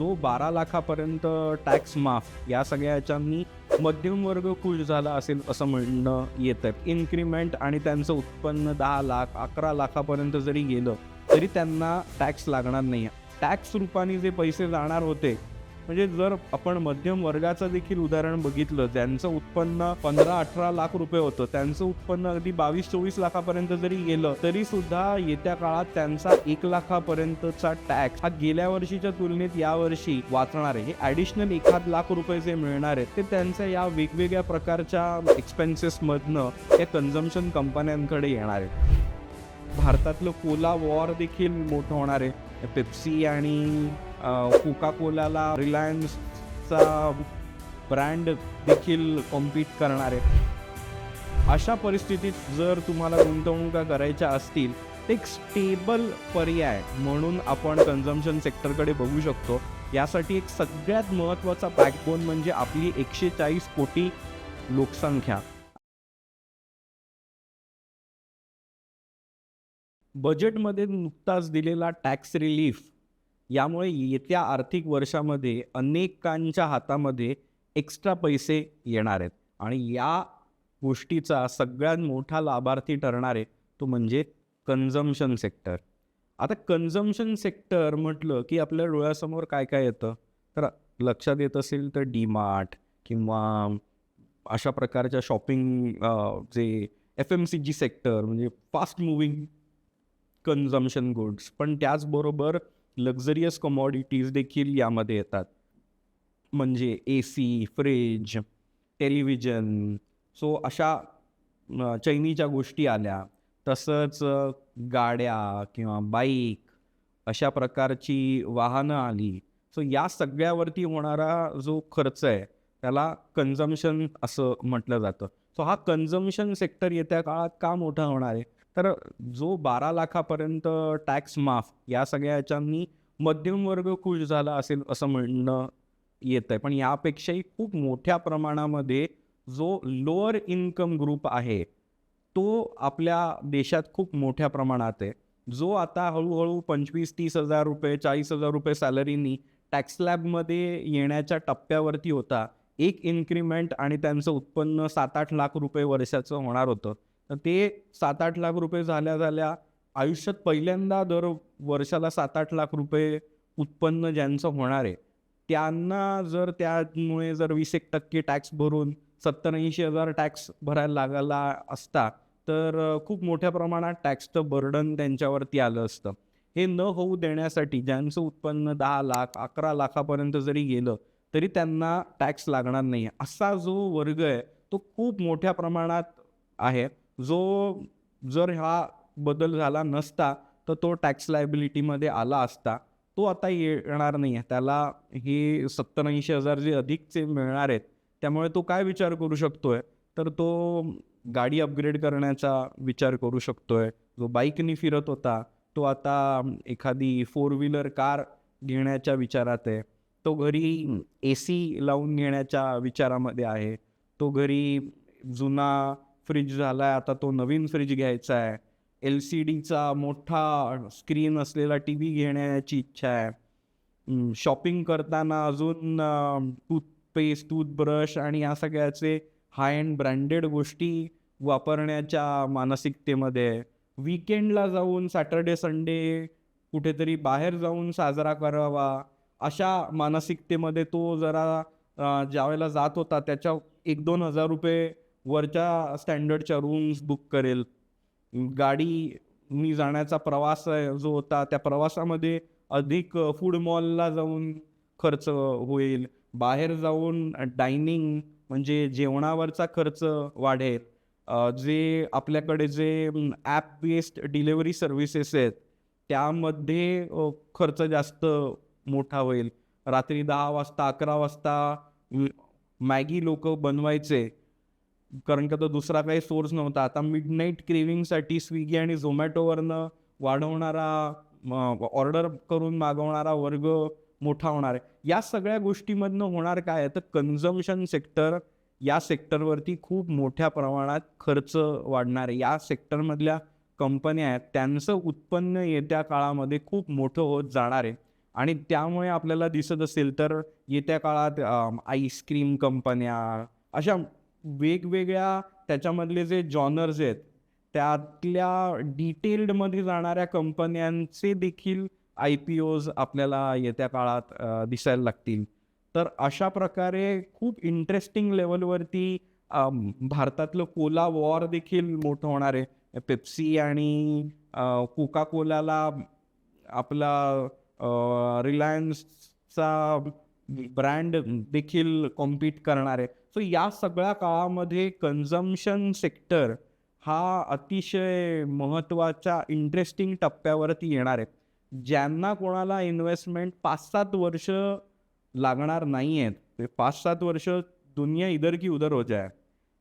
जो बारा लाखापर्यंत टॅक्स माफ या सगळ्या याच्यांनी मध्यम वर्ग खुश झाला असेल असं म्हणणं येतं इन्क्रीमेंट आणि त्यांचं उत्पन्न दहा लाख अकरा लाखापर्यंत जरी गेलं तरी त्यांना टॅक्स लागणार नाही टॅक्स रूपाने जे पैसे जाणार होते म्हणजे जर आपण मध्यम वर्गाचं देखील उदाहरण बघितलं ज्यांचं उत्पन्न पंधरा अठरा लाख रुपये होतं त्यांचं उत्पन्न अगदी बावीस चोवीस लाखापर्यंत जरी गेलं तरी सुद्धा येत्या काळात त्यांचा एक लाखापर्यंतचा टॅक्स हा गेल्या वर्षीच्या तुलनेत यावर्षी वाचणार आहे. हे ॲडिशनल एखाद लाख रुपये जे मिळणार आहेत ते त्यांच्या या वेगवेगळ्या प्रकारच्या एक्सपेन्सेस मधनं त्या कन्झम्शन कंपन्यांकडे येणार आहे भारतातलं कोला वॉर देखील मोठं होणार आहे. पेप्सी आणि कोका कोलाला रिलायन्सचा ब्रँड देखील कॉम्पीट करणार आहे. अशा परिस्थितीत जर तुम्हाला गुंतवणुका करायच्या असतील तर एक स्टेबल पर्याय म्हणून आपण कन्झम्शन सेक्टरकडे बघू शकतो. यासाठी एक सगळ्यात महत्त्वाचा बॅकबोन म्हणजे आपली एकशे चाळीस कोटी लोकसंख्या. बजेटमध्ये नुकताच दिलेला टॅक्स रिलीफ यामुळे येत्या आर्थिक वर्षामध्ये अनेकांच्या हातामध्ये एक्स्ट्रा पैसे येणार आहेत. आणि या गोष्टीचा सगळ्यात मोठा लाभार्थी ठरणार आहे तो म्हणजे कन्झम्शन सेक्टर आता कन्झम्शन सेक्टर म्हटलं की आपल्या डोळ्यासमोर काय काय येतं? तर लक्षात येत असेल तर डीमार्ट किंवा अशा प्रकारच्या शॉपिंग जे F M C G sector म्हणजे फास्ट मुव्हिंग कन्झम्शन गुड्स पण त्याचबरोबर लक्झरियस कमॉडिटीज देखील यामध्ये येतात. म्हणजे A C fridge television so अशा चैनीच्या गोष्टी आल्या. तसंच गाड्या किंवा बाईक अशा प्रकारची वाहनं आली. सो या सगळ्यावरती होणारा जो खर्च आहे त्याला कन्झम्शन असं म्हटलं जातं. सो हा कन्झम्शन सेक्टर येत्या काळात का मोठा होणार आहे? तर जो बारा लाखापर्यंत टॅक्स माफ या सगळ्या याच्यांनी मध्यम वर्ग खुश झाला असेल असं म्हणणं येत आहे पण यापेक्षाही खूप मोठ्या प्रमाणामध्ये जो लोअर इन्कम ग्रुप आहे तो आपल्या देशात खूप मोठ्या प्रमाणात आहे. जो आता हळूहळू पंचवीस तीस हजार रुपये चाळीस हजार रुपये सॅलरीनी टॅक्स लॅबमध्ये येण्याच्या टप्प्यावरती होता. एक इन्क्रीमेंट आणि त्यांचं उत्पन्न सात आठ लाख रुपये वर्षाचं होणार होतं. ते सात आठ लाख रुपये झाल्या झाल्या. आयुष्यात पहिल्यांदा दर वर्षाला सात आठ लाख रुपये उत्पन्न ज्यांचं होणार आहे त्यांना जर त्यामुळे जर वीस एक टक्के टॅक्स भरून सत्तर ऐंशी हजार टॅक्स भरायला लागला असता तर खूप मोठ्या प्रमाणात टॅक्सचं बर्डन त्यांच्यावरती आलं असतं. हे न होऊ देण्यासाठी ज्यांचं उत्पन्न दहा लाख अकरा लाखापर्यंत जरी गेलं तरी त्यांना टॅक्स लागणार नाही. असा जो वर्ग आहे तो खूप मोठ्या प्रमाणात आहे. जो जर हा बदल झाला नसता तर तो टॅक्स लायबिलिटीमध्ये आला असता तो आता येणार नाही आहे त्याला हे सत्तर ऐंशी हजार जे अधिकचे मिळणार आहेत त्यामुळे तो काय विचार करू शकतोय? तर तो गाडी अपग्रेड करण्याचा विचार करू शकतोय. जो बाईकनी फिरत होता तो आता एखादी फोर व्हीलर कार घेण्याच्या विचारात आहे. तो घरी ए सी लावून घेण्याच्या विचारामध्ये आहे. तो घरी जुना फ्रीज झाला आहे आता तो नवीन फ्रीज घ्यायचा आहे. एल सी डीचा मोठा स्क्रीन असलेला टी व्ही घेण्याची इच्छा आहे. शॉपिंग करताना अजून टूथपेस्ट टूथब्रश आणि या सगळ्याचे हाय अँड ब्रँडेड गोष्टी वापरण्याच्या मानसिकतेमध्ये विकेंडला जाऊन सॅटर्डे संडे कुठेतरी बाहेर जाऊन साजरा करावा. अशा मानसिकतेमध्ये तो जरा ज्यावेळेला जात होता त्याच्या एक दोन हजार रुपये वरच्या स्टँडर्डच्या रूम्स बुक करेल. गाडी मी जाण्याचा प्रवास जो होता त्या प्रवासामध्ये अधिक फूड मॉलला जाऊन खर्च होईल. बाहेर जाऊन डायनिंग म्हणजे जेवणावरचा खर्च वाढेल. जे आपल्याकडे जे ॲप बेस्ड डिलेवरी सर्व्हिसेस आहेत त्यामध्ये खर्च जास्त मोठा होईल. रात्री दहा वाजता अकरा वाजता मॅगी लोक बनवायचे. कारण का तो दुसरा काही सोर्स नव्हता. आता मिड नाईट क्रेविंगसाठी स्विगी आणि झोमॅटोवरनं वाढवणारा ऑर्डर करून मागवणारा वर्ग मोठा होणार आहे. या सगळ्या गोष्टीमधनं होणार काय? तर कन्झम्शन सेक्टर या सेक्टरवरती खूप मोठ्या प्रमाणात खर्च वाढणार आहे. या सेक्टरमधल्या कंपन्या आहेत त्यांचं उत्पन्न येत्या काळामध्ये खूप मोठं होत जाणार आहे. आणि त्यामुळे आपल्याला दिसत असेल तर येत्या काळात आईस्क्रीम कंपन्या अशा वेगवेगळ्या त्याच्यामधले जे जॉनर्स आहेत त्यातल्या डिटेल्डमध्ये जाणाऱ्या कंपन्यांचे देखील आय पी ओज आपल्याला येत्या काळात दिसायला लागतील. तर अशा प्रकारे खूप इंटरेस्टिंग लेवलवरती भारतातलं कोला वॉर देखील मोठं होणार आहे. पेप्सी आणि कोका कोलाला आपला रिलायन्सचा ब्रँड देखील कॉम्पीट करणार. आहे सो या सगळ्या काळामध्ये कन्झम्शन सेक्टर हा अतिशय महत्त्वाच्या इंटरेस्टिंग टप्प्यावरती येणार आहे. ज्यांना कोणाला इन्व्हेस्टमेंट पाच सात वर्ष लागणार नाही आहेत ते पाच सात वर्ष दुनिया इधर की उधर हो जाय.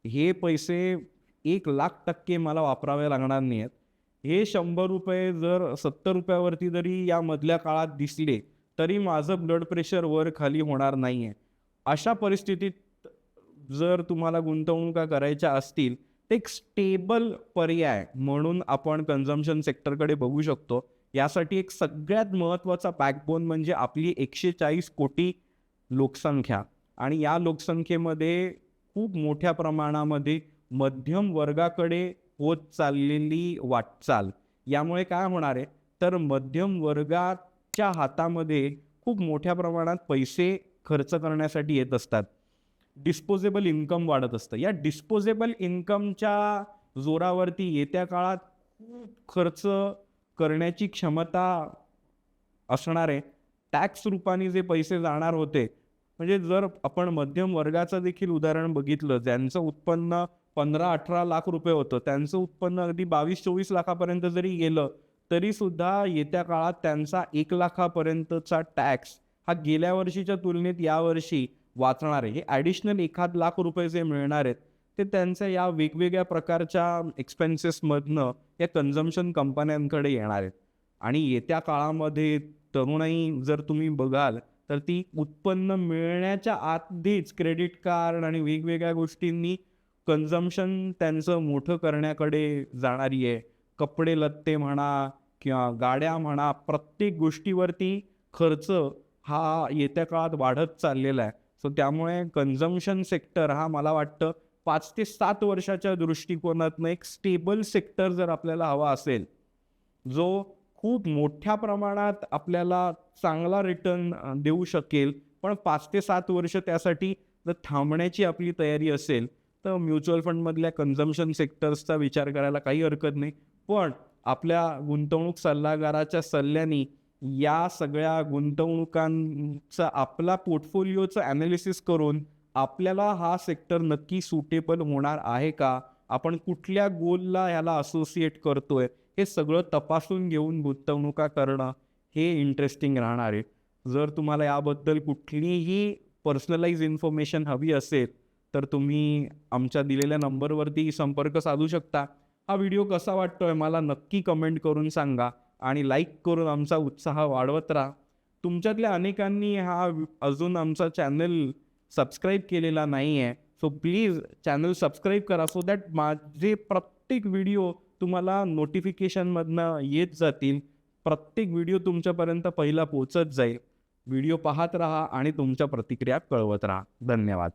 हे पैसे एक लाख टक्के मला वापरावे लागणार नाही आहेत हे शंभर रुपये जर सत्तर रुपयावरती जरी यामधल्या काळात दिसले तरी माझं ब्लड प्रेशर वर खाली होणार नाही आहे अशा परिस्थितीत जर तुम्हाला गुंतवणुका करायच्या असतील तर एक स्टेबल पर्याय म्हणून आपण कन्झम्शन सेक्टरकडे बघू शकतो. यासाठी एक सगळ्यात महत्त्वाचा बॅकबोन म्हणजे आपली एकशे चाळीस कोटी लोकसंख्या. आणि या लोकसंख्येमध्ये खूप मोठ्या प्रमाणामध्ये मध्यम वर्गाकडे होत चाललेली वाटचाल. यामुळे काय होणार आहे? तर मध्यम वर्गात च्या हातामध्ये खूप मोठ्या प्रमाणात पैसे खर्च करण्यासाठी येत असतात. डिस्पोजेबल इन्कम वाढत असतं. या डिस्पोजेबल इन्कमच्या जोरावरती येत्या काळात खूप खर्च करण्याची क्षमता असणारे टॅक्स रूपाने जे पैसे जाणार होते म्हणजे जर आपण मध्यम वर्गाचं देखील उदाहरण बघितलं ज्यांचं उत्पन्न पंधरा अठरा लाख रुपये होतं त्यांचं उत्पन्न अगदी बावीस चोवीस लाखापर्यंत जरी गेलं तरी सुद्धा येत्या काळात त्यांचा एक लाखापर्यंतचा टॅक्स हा गेल्या वर्षीच्या तुलनेत यावर्षी वाचणार आहे. हे ॲडिशनल एखाद लाख रुपये जे मिळणार आहेत ते त्यांच्या या वेगवेगळ्या प्रकारच्या एक्सपेन्सेसमधनं या कन्झम्शन कंपन्यांकडे येणार आहेत. आणि येत्या काळामध्ये तरुणाई जर तुम्ही बघाल तर ती उत्पन्न मिळण्याच्या आधीच क्रेडिट कार्ड आणि वेगवेगळ्या गोष्टींनी कन्झम्शन त्यांचं मोठं करण्याकडे जाणारी आहे. कपडे लत्ते म्हणा किंवा गाड्या म्हणा प्रत्येक गोष्टीवरती खर्च हा येत्या काळात वाढत चाललेला आहे. सो त्यामुळे कन्झम्शन सेक्टर हा मला वाटतं पाच ते सात वर्षाच्या दृष्टिकोनातनं एक स्टेबल सेक्टर जर आपल्याला हवा असेल जो खूप मोठ्या प्रमाणात आपल्याला चांगला रिटर्न देऊ शकेल पण पाच ते सात वर्ष त्यासाठी जर थांबण्याची आपली तयारी असेल तर म्युच्युअल फंडमधल्या कन्झम्शन सेक्टर्सचा विचार करायला काही हरकत नाही. पण आपल्या गुंतवणूक सल्लागाराच्या सल्ल्याने या सगळ्या गुंतवणुकांचा आपला पोर्टफोलिओचं ॲनालिसिस करून आपल्याला हा सेक्टर नक्की सुटेबल होणार आहे का? आपण कुठल्या गोलला ह्याला असोसिएट करतोय? हे सगळं तपासून घेऊन गुंतवणुका करणं हे इंटरेस्टिंग राहणार आहे. जर तुम्हाला याबद्दल कुठलीही पर्सनलाइज इन्फॉर्मेशन हवी असेल तर तुम्ही आमच्या दिलेल्या नंबरवरती संपर्क साधू शकता. हा व्हिडिओ कसा वाटतोय मला नक्की कमेंट करून सांगा आणि लाईक करून आमचा उत्साह वाढवत राहा. तुमच्यातल्या अनेकांनी हा अजून आमचा चॅनल सबस्क्राईब केलेला नाही आहे सो प्लीज चॅनल सबस्क्राईब करा सो दॅट माझे प्रत्येक व्हिडिओ तुम्हाला नोटिफिकेशनमधनं येत जातील. प्रत्येक व्हिडिओ तुमच्यापर्यंत पहिला पोचत जाईल. व्हिडिओ पाहत राहा आणि तुमच्या प्रतिक्रिया कळवत राहा. धन्यवाद.